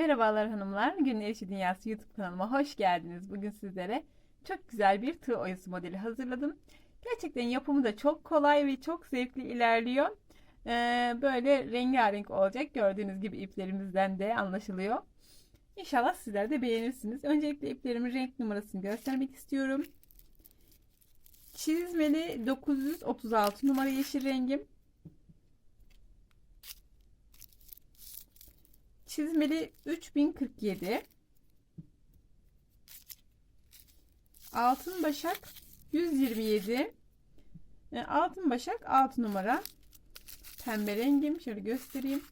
Merhabalar hanımlar. Günün Eşi Dünyası YouTube kanalıma hoş geldiniz. Bugün sizlere çok güzel bir tığ oyası modeli hazırladım. Gerçekten yapımı da çok kolay ve çok zevkli ilerliyor. Ee, böyle rengarenk olacak. Gördüğünüz gibi iplerimizden de anlaşılıyor. İnşallah sizler de beğenirsiniz. Öncelikle iplerimin renk numarasını göstermek istiyorum. Çizmeli 936 numara yeşil rengim. Çizmeli 3047. Altın Başak 127. E, Altın Başak 6 numara. Pembe rengim. Şöyle göstereyim.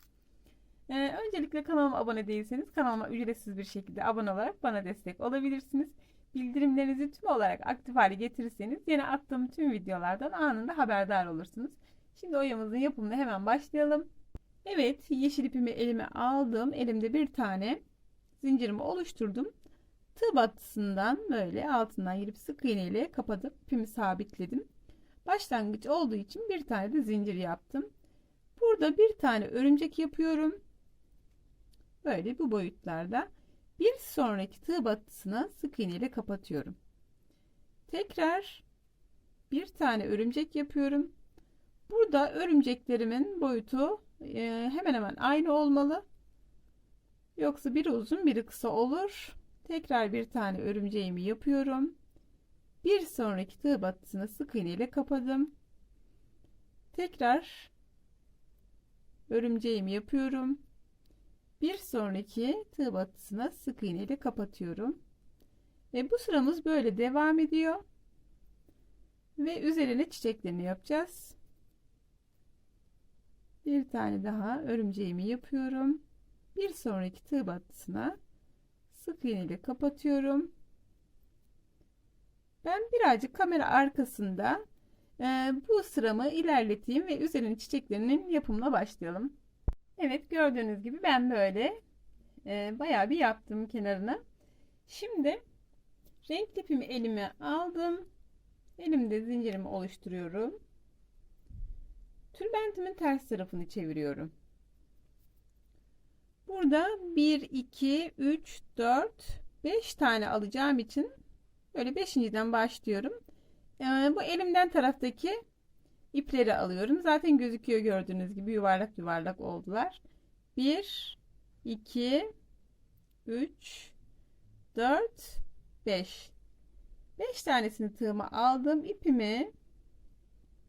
Ee, öncelikle kanalıma abone değilseniz kanalıma ücretsiz bir şekilde abone olarak bana destek olabilirsiniz. Bildirimlerinizi tüm olarak aktif hale getirirseniz yeni attığım tüm videolardan anında haberdar olursunuz. Şimdi oyamızın yapımına hemen başlayalım. Evet yeşil ipimi elime aldım. Elimde bir tane zincirimi oluşturdum. Tığ battısından böyle altından girip sık iğne ile kapatıp ipimi sabitledim. Başlangıç olduğu için bir tane de zincir yaptım. Burada bir tane örümcek yapıyorum. Böyle bu boyutlarda. Bir sonraki tığ battısına sık iğne ile kapatıyorum. Tekrar bir tane örümcek yapıyorum. Burada örümceklerimin boyutu e, hemen hemen aynı olmalı. Yoksa biri uzun biri kısa olur. Tekrar bir tane örümceğimi yapıyorum. Bir sonraki tığ battısına sık iğne ile kapadım. Tekrar örümceğimi yapıyorum. Bir sonraki tığ battısına sık iğne ile kapatıyorum. Ve bu sıramız böyle devam ediyor. Ve üzerine çiçeklerini yapacağız. Bir tane daha örümceğimi yapıyorum. Bir sonraki tığ battısına sık iğne ile kapatıyorum. Ben birazcık kamera arkasında e, bu sıramı ilerleteyim ve üzerine çiçeklerinin yapımına başlayalım. Evet gördüğünüz gibi ben böyle e, bayağı bir yaptım kenarını. Şimdi renk ipimi elime aldım. Elimde zincirimi oluşturuyorum. Tülbentimin ters tarafını çeviriyorum. Burada 1, 2, 3, 4, 5 tane alacağım için böyle 5.den başlıyorum. Yani bu elimden taraftaki ipleri alıyorum. Zaten gözüküyor gördüğünüz gibi yuvarlak yuvarlak oldular. 1, 2, 3, 4, 5. 5 tanesini tığıma aldım. ipimi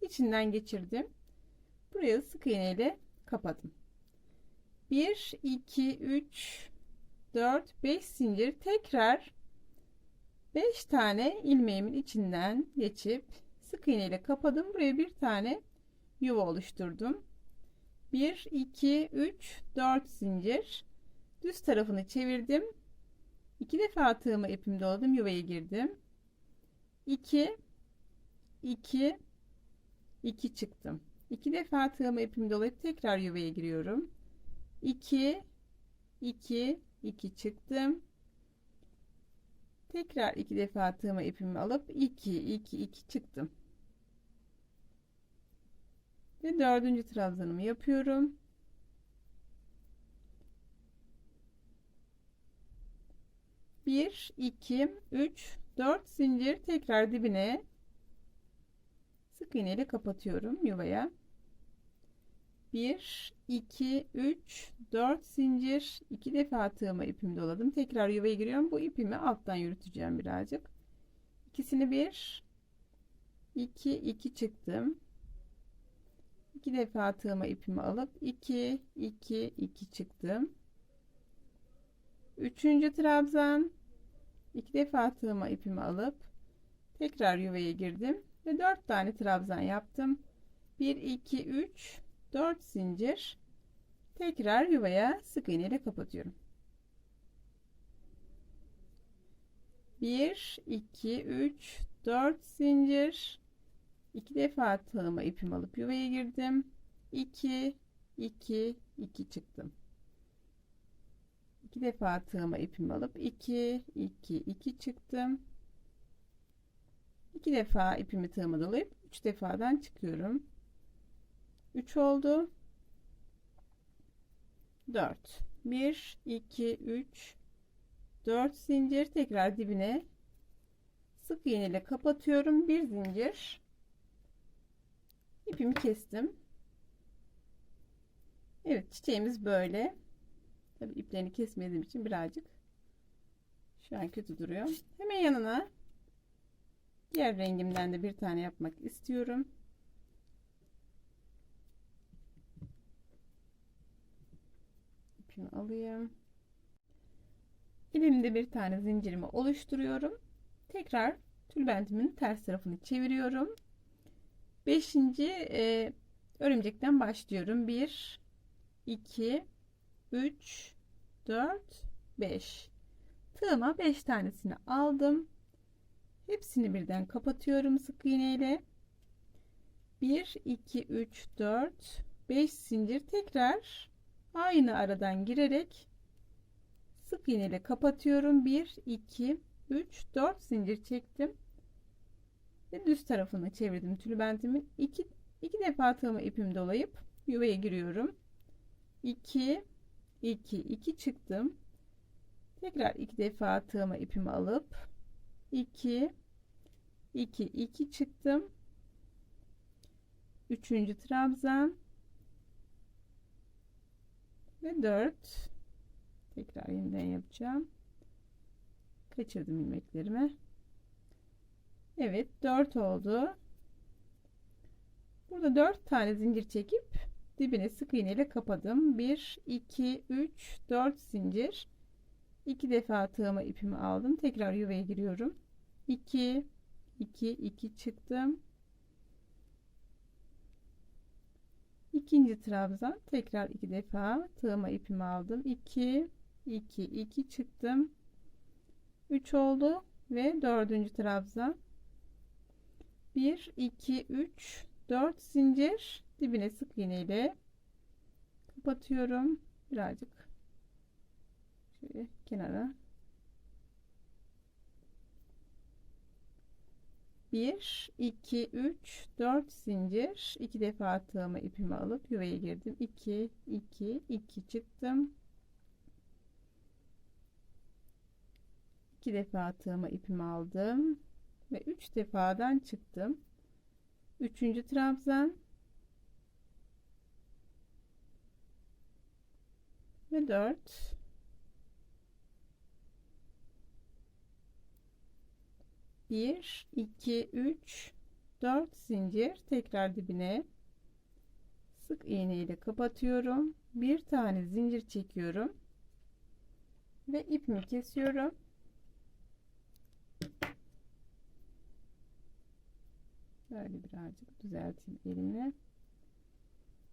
içinden geçirdim. Buraya sık iğne ile kapadım. 1, 2, 3, 4, 5 zincir tekrar 5 tane ilmeğimin içinden geçip sık iğne ile kapadım. Buraya bir tane yuva oluşturdum. 1, 2, 3, 4 zincir. Düz tarafını çevirdim. 2 defa tığımı ipimi doladım. Yuvaya girdim. 2, 2, 2 çıktım. 2 defa tığımı ipimi dolayıp tekrar yuvaya giriyorum. 2, 2, 2 çıktım. Tekrar iki defa tığımı ipimi alıp 2 2 2 çıktım. Ve dördüncü trabzanımı yapıyorum. Bir, iki, üç, dört zincir tekrar dibine sık iğne ile kapatıyorum yuvaya. 1 2 3 4 zincir. İki defa tığıma ipimi doladım. Tekrar yuvaya giriyorum. Bu ipimi alttan yürüteceğim birazcık. İkisini bir 2 2 çıktım. İki defa tığıma ipimi alıp 2 2 2 çıktım. Üçüncü trabzan. İki defa tığıma ipimi alıp tekrar yuvaya girdim ve dört tane trabzan yaptım. 1 2 3 4 zincir. Tekrar yuvaya sık iğne ile kapatıyorum. 1 2 3 4 zincir. İki defa tığıma ipimi alıp yuvaya girdim. 2 2 2 çıktım. İki defa tığıma ipimi alıp 2 2 2 çıktım iki defa ipimi tığıma dolayıp 3 defadan çıkıyorum. 3 oldu. 4 1 2 3 4 zincir tekrar dibine sık iğne ile kapatıyorum. Bir zincir. İpimi kestim. Evet çiçeğimiz böyle. Tabi iplerini kesmediğim için birazcık şu an kötü duruyor. Hemen yanına diğer rengimden de bir tane yapmak istiyorum. İpimi alayım. Elimde bir tane zincirimi oluşturuyorum. Tekrar tülbentimin ters tarafını çeviriyorum. 5. E, örümcekten başlıyorum. 1 2 3 4 5 tığıma 5 tanesini aldım hepsini birden kapatıyorum sık iğne ile. 1 2 3 4 5 zincir tekrar aynı aradan girerek sık iğne ile kapatıyorum. 1 2 3 4 zincir çektim ve düz tarafını çevirdim tülbentimin. İki, iki defa tığıma ipimi dolayıp yuvaya giriyorum. 2 2 2 çıktım. Tekrar iki defa tığıma ipimi alıp 2 2 2 çıktım. Üçüncü trabzan. Ve 4 tekrar yeniden yapacağım. Kaçırdım ilmeklerimi. Evet 4 oldu. Burada 4 tane zincir çekip dibine sık iğne ile kapadım. 1 2 3 4 zincir 2 defa tığıma ipimi aldım. Tekrar yuvaya giriyorum. 2 2 2 çıktım. İkinci trabzan tekrar iki defa tığıma ipimi aldım. 2 2 2 çıktım. 3 oldu ve dördüncü trabzan. 1 2 3 4 zincir dibine sık iğne ile kapatıyorum. Birazcık şöyle kenara. 1 2 3 4 zincir. İki defa tığıma ipimi alıp yuvaya girdim. 2 2 2 çıktım. 2 defa tığıma ipimi aldım ve 3 defadan çıktım. 3. trabzan. Ve 4 1 2 3 4 zincir tekrar dibine sık iğne ile kapatıyorum bir tane zincir çekiyorum ve ipimi kesiyorum Böyle birazcık düzelteyim elimi.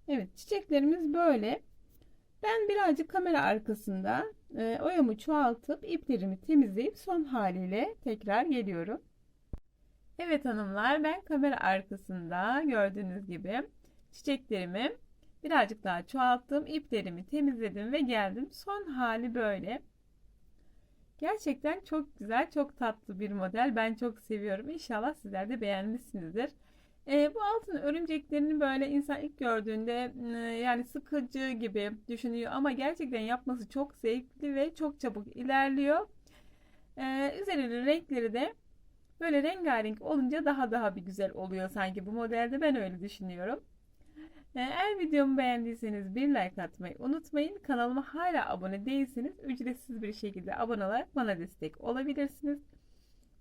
Evet çiçeklerimiz böyle. Ben birazcık kamera arkasında e, oyamı çoğaltıp iplerimi temizleyip son haliyle tekrar geliyorum. Evet hanımlar ben kamera arkasında gördüğünüz gibi çiçeklerimi birazcık daha çoğalttım. iplerimi temizledim ve geldim. Son hali böyle. Gerçekten çok güzel, çok tatlı bir model. Ben çok seviyorum. İnşallah sizler de beğenmişsinizdir. E, bu altın örümceklerini böyle insan ilk gördüğünde e, yani sıkıcı gibi düşünüyor ama gerçekten yapması çok zevkli ve çok çabuk ilerliyor. E, üzerinin renkleri de böyle rengarenk olunca daha daha bir güzel oluyor sanki bu modelde ben öyle düşünüyorum. Eğer videomu beğendiyseniz bir like atmayı unutmayın. Kanalıma hala abone değilseniz ücretsiz bir şekilde abone olarak bana destek olabilirsiniz.